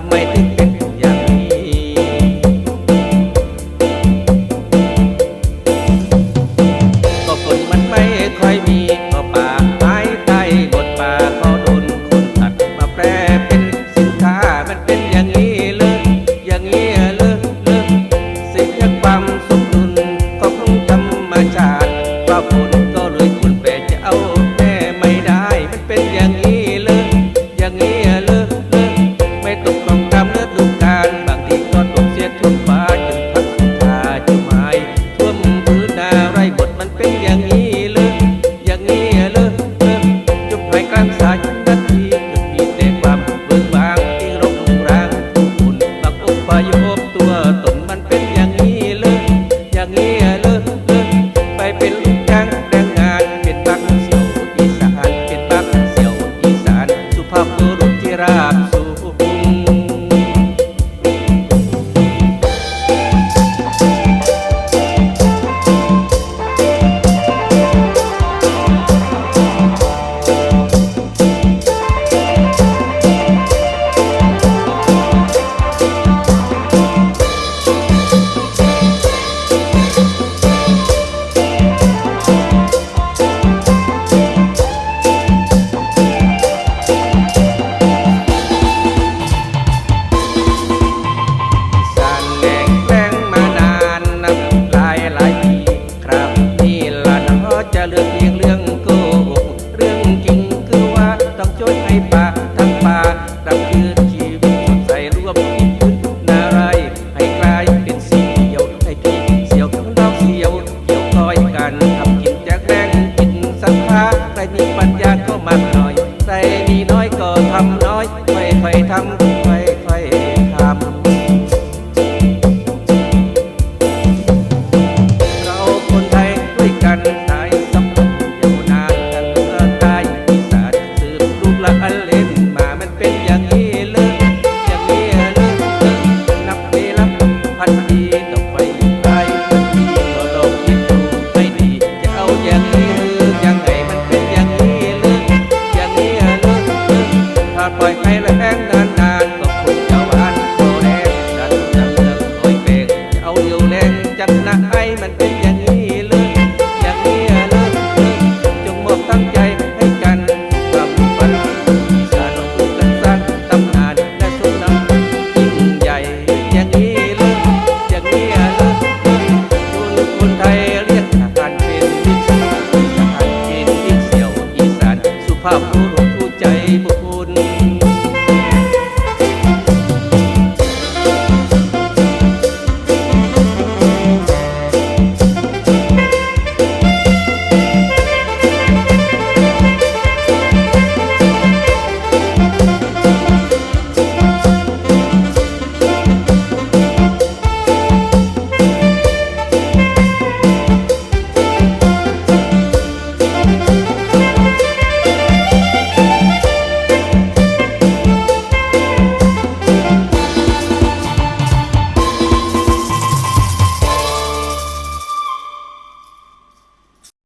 ำไมถึงเป็นอย่างนี้ก็คนมันไม่ค่อยมี ราบ cờ thầm nói